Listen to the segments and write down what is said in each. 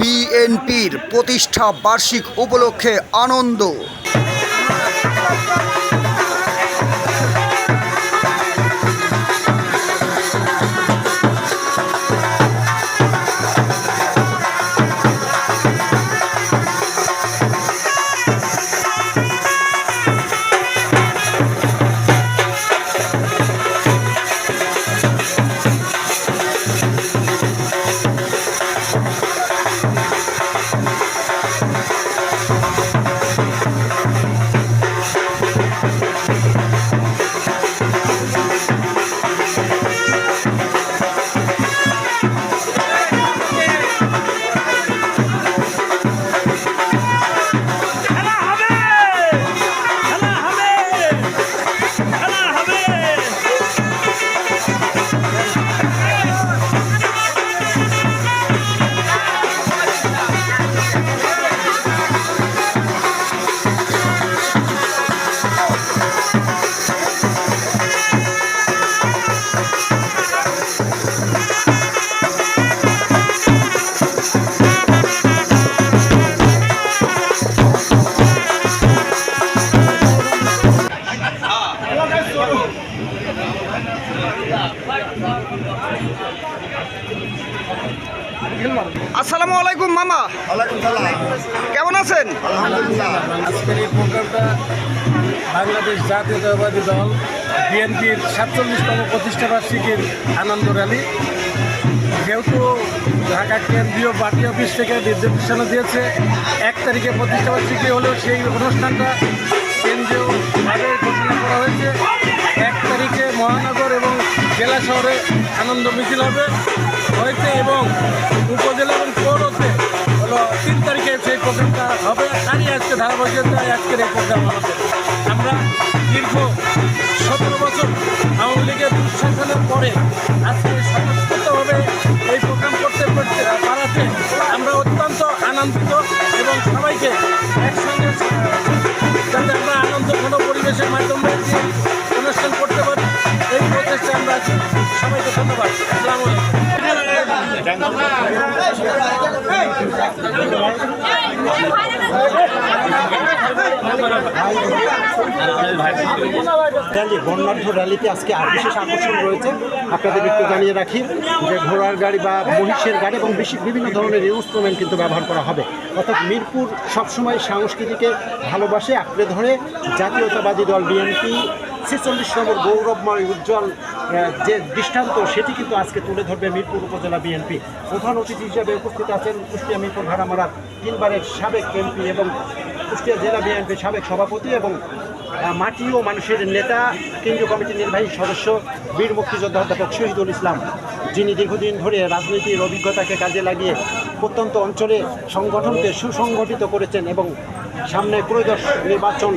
বিএনপির প্রতিষ্ঠা বার্ষিক উপলক্ষে আনন্দ। জাতীয়তাবাদী দল, বিএনপির সাতচল্লিশতম প্রতিষ্ঠা বার্ষিকীর আনন্দ র্যালি। যেহেতু ঢাকা কেন্দ্রীয় পার্টি অফিস থেকে নির্দেশনা দিয়েছে, এক তারিখে প্রতিষ্ঠা বার্ষিকী হলেও সেই অনুষ্ঠানটা কেন্দ্রীয়ভাবে ঘোষণা করা হয়েছে। এক তারিখে মহানগর এবং জেলা শহরে আনন্দ মিছিল হবে। হয়েছে এবং উপজেলা এবং পৌরতে হলো তিন তারিখে সেই প্রোগ্রামটা হবে। তারই আজকে ধারাবাহিকতায় আজকের এই প্রোগ্রাম আমাদের আমরা দীর্ঘ সতেরো বছর আওয়ামী লীগের দুঃশাসনের পরে আজকে স্বতঃস্ফূর্তভাবে এই প্রোগ্রাম করতে করতে পারাতে আমরা অত্যন্ত আনন্দিত এবং সবাইকে একসঙ্গে যাতে আমরা আনন্দ ঘন পরিবেশের মাধ্যমে অনুষ্ঠান করতে পারি এই প্রচেষ্টা আমরা আছি সবাইকে ধন্যবাদ আসসালামু আলাইকুম র্যালি বর্ণাঢ্য র্যালিতে আজকে আর বিশেষ আকর্ষণ রয়েছে। আপনাদের একটু জানিয়ে রাখি যে ঘোড়ার গাড়ি বা মহিষের গাড়ি এবং বেশি বিভিন্ন ধরনের ইনস্ট্রুমেন্ট কিন্তু ব্যবহার করা হবে। অর্থাৎ মিরপুর সবসময় সংস্কৃতিকে ভালোবাসে, আঁকড়ে ধরে। জাতীয়তাবাদী দল বিএনপি ছেচল্লিশ নম্বর গৌরবময় উজ্জ্বল যে দৃষ্টান্ত, সেটি কিন্তু আজকে তুলে ধরবে মিরপুর উপজেলা বিএনপি। প্রধান অতিথি হিসেবে উপস্থিত আছেন কুষ্টিয়া মিরপুর ভাড়ামারার তিনবারের সাবেক এমপি এবং কুষ্টিয়া জেলা বিএনপির সাবেক সভাপতি এবং মাটি ও মানুষের নেতা, কেন্দ্রীয় কমিটির নির্বাহী সদস্য, বীর মুক্তিযোদ্ধা অধ্যাপক শহীদুল ইসলাম, যিনি দীর্ঘদিন ধরে রাজনীতির অভিজ্ঞতাকে কাজে লাগিয়ে প্রত্যন্ত অঞ্চলে সংগঠনকে সুসংগঠিত করেছেন এবং সামনে ত্রয়োদশ নির্বাচন,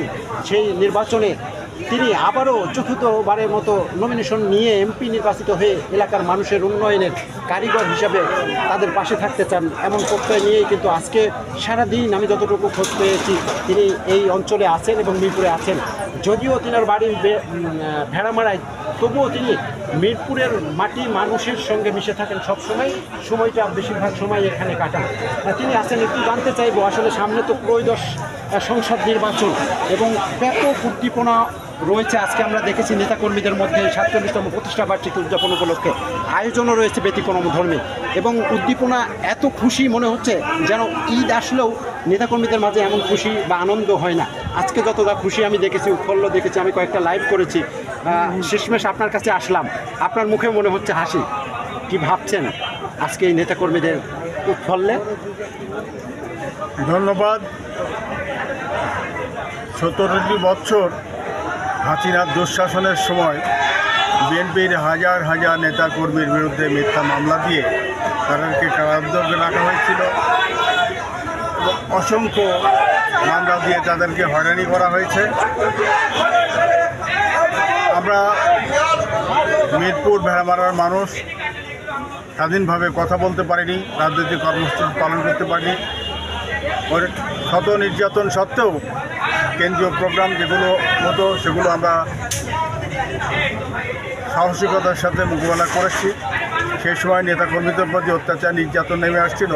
সেই নির্বাচনে তিনি আবারও চতুর্থবারের মতো নমিনেশন নিয়ে এমপি নির্বাচিত হয়ে এলাকার মানুষের উন্নয়নের কারিগর হিসাবে তাদের পাশে থাকতে চান। এমন প্রত্যয় নিয়েই কিন্তু আজকে সারাদিন আমি যতটুকু খোঁজ পেয়েছি, তিনি এই অঞ্চলে আছেন এবং মিরপুরে আছেন। যদিও তিনার বাড়ি ভেড়ামারায়, তবুও তিনি মিরপুরের মাটি মানুষের সঙ্গে মিশে থাকেন সবসময়। সময়টা বেশিরভাগ সময় এখানে কাটান। তিনি আছেন, একটু জানতে চাইব, আসলে সামনে তো ত্রয়োদশ সংসদ নির্বাচন এবং ব্যাপক উদ্দীপনা রয়েছে। আজকে আমরা দেখেছি নেতাকর্মীদের মধ্যে সাতচল্লিশতম প্রতিষ্ঠা বার্ষিকী উদযাপন উপলক্ষে আয়োজনও রয়েছে ব্যতিক্রম ধর্মে। এবং উদ্দীপনা এত খুশি মনে হচ্ছে যেন ঈদ আসলেও নেতাকর্মীদের মাঝে এমন খুশি বা আনন্দ হয় না। আজকে যতটা খুশি আমি দেখেছি, উৎফুল্ল দেখেছি, আমি কয়েকটা লাইভ করেছি। শেষমেশ আপনার কাছে আসলাম। আপনার মুখে মনে হচ্ছে হাসি। কি ভাবছেন আজকে এই নেতাকর্মীদের উৎফল্লে? ধন্যবাদ। সতেরোটি বছর হাসিনার দুঃশাসনের সময় বিএনপির হাজার হাজার নেতাকর্মীর বিরুদ্ধে মিথ্যা মামলা দিয়ে তাদেরকে কারাদণ্ডে রাখা হয়েছিল। অসংখ্য মামলা দিয়ে তাদেরকে হয়রানি করা হয়েছে। আমরা মিরপুর ভেড়ামারার মানুষ, স্বাধীনভাবে কথা বলতে পারিনি, রাজনৈতিক কর্মসূচি পালন করতে পারিনি। শত নির্যাতন সত্ত্বেও কেন্দ্রীয় প্রোগ্রাম যেগুলো মতো, সেগুলো আমরা সাহসিকতার সাথে মোকাবেলা করেছি। সেই সময় নেতাকর্মীদের প্রতি অত্যাচার, নির্যাতন নেমে আসছিল।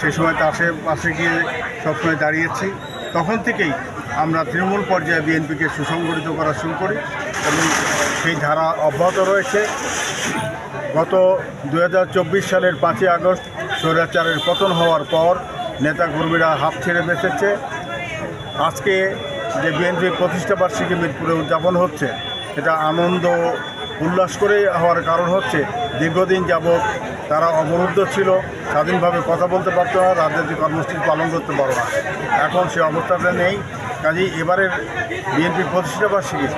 সেই সময় তার পাশে গিয়ে সবসময় দাঁড়িয়েছি। তখন থেকেই আমরা তৃণমূল পর্যায়ে বিএনপিকে সুসংগঠিত করা শুরু করি এবং সেই ধারা অব্যাহত রয়েছে। গত দুহাজার চব্বিশ সালের পাঁচই আগস্ট স্বৈরাচারের পতন হওয়ার পর নেতাকর্মীরা হাফ ছেড়ে বেঁচেছে। আজকে যে বিএনপির প্রতিষ্ঠাবার্ষিকী মিরপুরে উদযাপন হচ্ছে, এটা আনন্দ, উল্লাস করে হওয়ার কারণ হচ্ছে, দীর্ঘদিন যাবৎ তারা অবরুদ্ধ ছিল, স্বাধীনভাবে কথা বলতে পারতো না, রাজনৈতিক কর্মসূচি পালন করতে পারো না। এখন সে অবস্থাটা নেই। কাজেই এবারের বিএনপি প্রতিষ্ঠাবার্ষিকী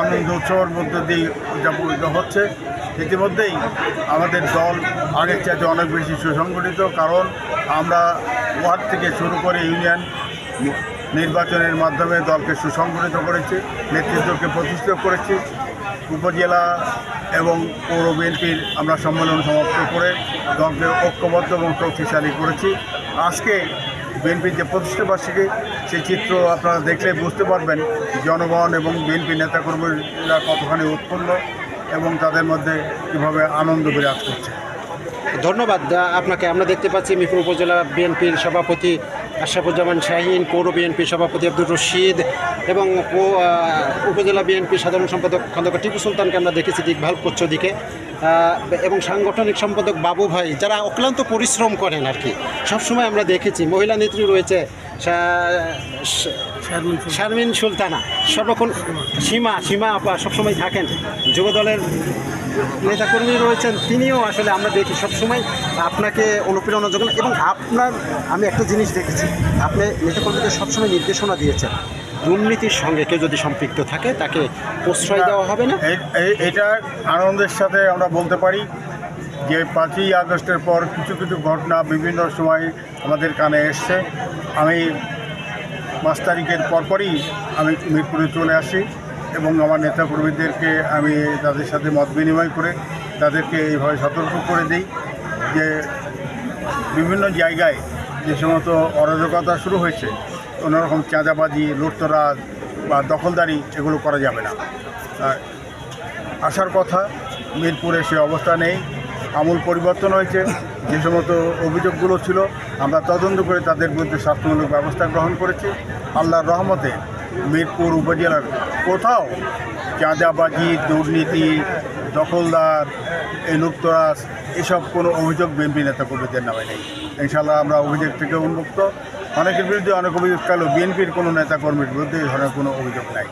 আনন্দ উৎসবের মধ্য দিয়ে উদযাপন হচ্ছে। ইতিমধ্যেই আমাদের দল আগের চাইতে অনেক বেশি সুসংগঠিত, কারণ আমরা ওয়ার্ড থেকে শুরু করে ইউনিয়ন নির্বাচনের মাধ্যমে দলকে সুসংগঠিত করেছি, নেতৃত্বকে প্রতিষ্ঠিত করেছি। উপজেলা এবং পৌর বিএনপির আমরা সম্মেলন সমাপ্ত করে দলকে ঐক্যবদ্ধ এবং শক্তিশালী করেছি। আজকে বিএনপির যে প্রতিষ্ঠাবার্ষিকী সেই চিত্র আপনারা দেখলে বুঝতে পারবেন জনগণ এবং বিএনপি নেতাকর্মীরা কতখানি উৎফুল্ল এবং তাদের মধ্যে কীভাবে আনন্দ বিরাজ করছে। ধন্যবাদ আপনাকে। আমরা দেখতে পাচ্ছি মিরপুর উপজেলা বিএনপির সভাপতি আশরাফুজ্জামান শাহিন, পৌর বিএনপি সভাপতি আব্দুর রশিদ এবং উপজেলা বিএনপি সাধারণ সম্পাদক খন্দকার টিপু সুলতানকে আমরা দেখেছি দিকভাল করছ দিকে এবং সাংগঠনিক সম্পাদক বাবু ভাই, যারা অক্লান্ত পরিশ্রম করেন আর কি, সবসময় আমরা দেখেছি, মহিলা নেত্রী রয়েছে শারমিন সুলতানা। সর্বক্ষণ সীমা সীমা আপা সবসময় থাকেন। যুব যুবদলের নেতাকর্মী রয়েছেন তিনিও আসলে আমরা দেখি সবসময় আপনাকে অনুপ্রেরণা যোগান এবং আপনার আমি একটা জিনিস দেখেছি আপনি নেতাকর্মীদের সবসময় নির্দেশনা দিয়েছেন। দুর্নীতির সঙ্গে কেউ যদি সম্পৃক্ত থাকে তাকে প্রশ্রয় দেওয়া হবে না। এটা আনন্দের সাথে আমরা বলতে পারি যে পাঁচই আগস্টের পর কিছু কিছু ঘটনা বিভিন্ন সময় আমাদের কানে এসছে। আমি পাঁচ তারিখের পরপরই আমি মিরপুরে চলে আসি এবং আমার নেতাকর্মীদেরকে আমি তাদের সাথে মত বিনিময় করে তাদেরকে এইভাবে সতর্ক করে দিই যে বিভিন্ন জায়গায় যে সমস্ত অরাজকতা শুরু হয়েছে কোনোরকম চাঁদাবাজি, লুটতরাজ বা দখলদারি এগুলো করা যাবে না। আসার কথা, মিরপুরে সে অবস্থা নেই। আমূল পরিবর্তন হয়েছে। যে সমস্ত অভিযোগগুলো ছিল, আমরা তদন্ত করে তাদের বিরুদ্ধে শাস্তিমূলক ব্যবস্থা গ্রহণ করেছি। আল্লাহর রহমতে মিরপুর উপজেলার কোথাও চাঁদাবাজি, দুর্নীতি, দখলদার লুপ্তরাজ এসব কোনো অভিযোগ বিএনপি নেতা কর্মীদের নামে নেই। ইনশাল্লাহ আমরা অভিযোগ থেকে উন্মুক্ত। অনেকের বিরুদ্ধে অনেক অভিযোগ কালো বিএনপির কোনো নেতা কর্মীর বিরুদ্ধে এই ধরনের কোনো অভিযোগ নাই।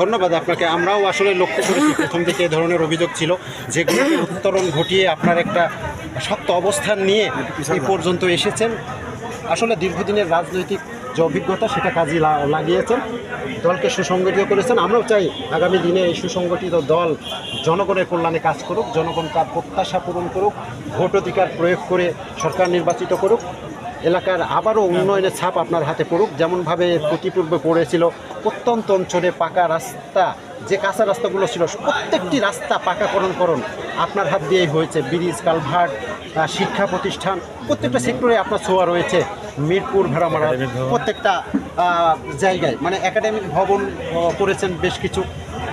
ধন্যবাদ আপনাকে। আমরাও আসলে লক্ষ্য করেছি, প্রথম থেকে এ ধরনের অভিযোগ ছিল যেগুলোকে উত্তরণ ঘটিয়ে আপনার একটা শক্ত অবস্থান নিয়ে এই পর্যন্ত এসেছেন। আসলে দীর্ঘদিনের রাজনৈতিক যে অভিজ্ঞতা, সেটা কাজে লাগিয়েছেন। দলকে সুসংগঠিত করেছেন। আমরাও চাই আগামী দিনে এই সুসংগঠিত দল জনগণের কল্যাণে কাজ করুক, জনগণ তার প্রত্যাশা পূরণ করুক, ভোট অধিকার প্রয়োগ করে সরকার নির্বাচিত করুক। এলাকার আবারও উন্নয়নের ছাপ আপনার হাতে পড়ুক। যেমনভাবে প্রতিপূর্বে পড়েছিল প্রত্যন্ত অঞ্চলে পাকা রাস্তা যে কাঁচা রাস্তাগুলো ছিল প্রত্যেকটি রাস্তা পাকাকরণ করণ আপনার হাত দিয়েই হয়েছে। ব্রিজ কালভার্ট শিক্ষা প্রতিষ্ঠান প্রত্যেকটা সেক্টরে আপনার ছোঁয়া রয়েছে। মিরপুর ভেড়ামারা প্রত্যেকটা জায়গায়। মানে একাডেমিক ভবন করেছেন বেশ কিছু।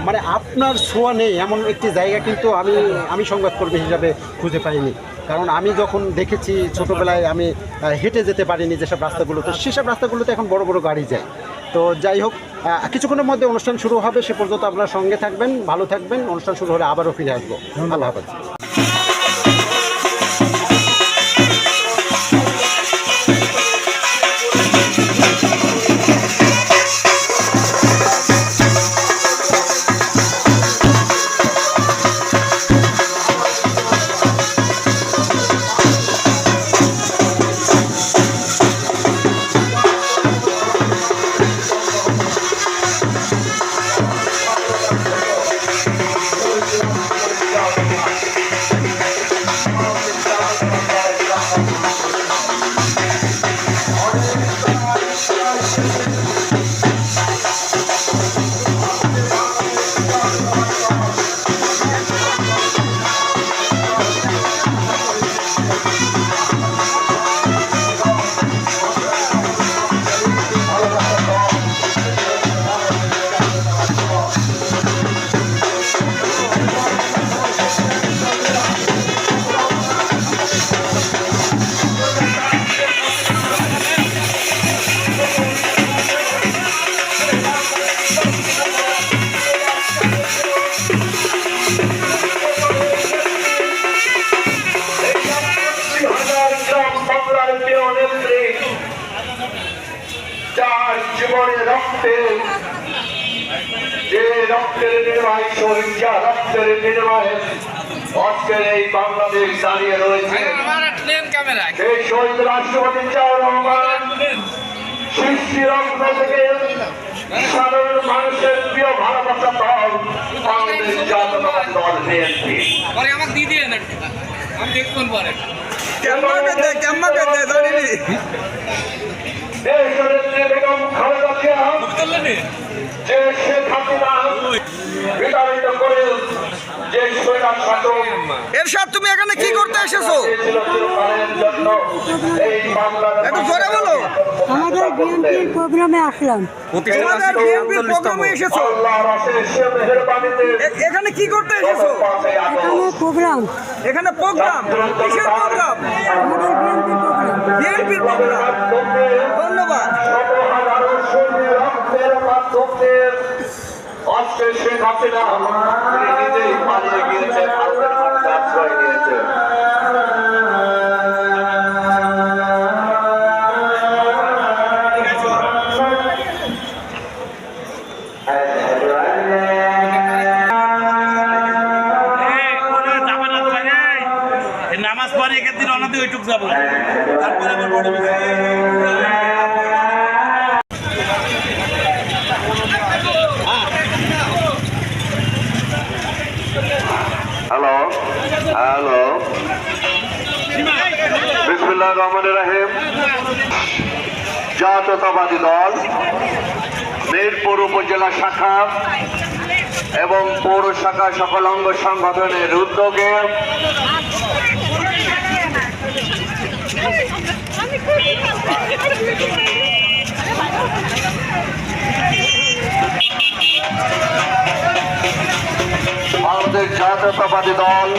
মানে আপনার ছোঁয়া নেই এমন একটি জায়গা কিন্তু আমি আমি সংবাদকর্মী হিসাবে খুঁজে পাইনি। কারণ আমি যখন দেখেছি ছোটোবেলায় আমি হেঁটে যেতে পারিনি যেসব রাস্তাগুলো তো সেসব রাস্তাগুলোতে এখন বড় বড় গাড়ি যায়। তো যাই হোক কিছুক্ষণের মধ্যে অনুষ্ঠান শুরু হবে সে পর্যন্ত আপনার সঙ্গে থাকবেন ভালো থাকবেন অনুষ্ঠান শুরু হলে আবারও ফিরে আসব। আল্লাহ হাফেজ। বাংলাদেশ দাঁড়িয়ে রয়েছে। সেই শহীদ রাষ্ট্রপতি জিয়াউর রহমান সৃষ্টি রত্ন থেকে সাধারণ মানুষের প্রিয় ভালোবাসা দল বাংলাদেশ জাতীয়তাবাদী দল বিএনপি। আমাকে দিয়ে দিয়ে আমি দেখবেন পরে। কেম্মাকে দে কেম্মাকে দে জানিনি। দেশনেত্রী বেগম খালেদা জিয়া যে শেখ হাসিনা বিতাড়িত করে এরশাদ তুমি এখানে কি করতে এসেছ? একটু জোরে বলো। আমাদের বিএনপির প্রোগ্রামে আসলাম। তোমাদের বিএনপির প্রোগ্রামে এসেছ। এখানে কি করতে এসেছ? এখানে প্রোগ্রাম। এখানে প্রোগ্রাম। কিসের প্রোগ্রাম? আমাদের বিএনপির প্রোগ্রাম। বিএনপির প্রোগ্রাম। ধন্যবাদ। আজকে শেখ হাসিনা নিজেই পালিয়ে নিয়েছে। নামাজ পড়ে এখান থেকে ওইটুক যাব। তারপরে আবার বড় হ্যালো রহমান রাহিম। জাতীয়তাবাদী দল, মিরপুর উপজেলা শাখা এবং পৌর শাখা সকল অঙ্গ সংগঠনের উদ্যোগে ভারতের জাতীয়তাবাদী দল,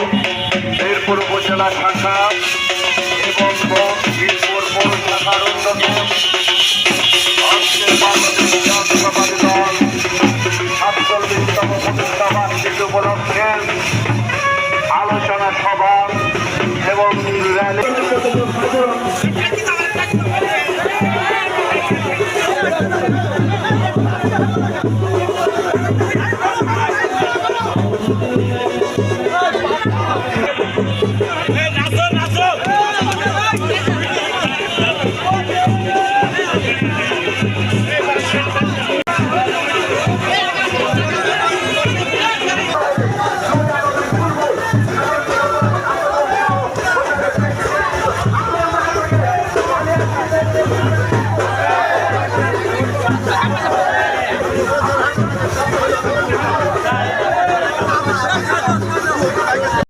মিরপুর উপজেলা শাখা মিরপুর পৌর শাখার উদ্যোগে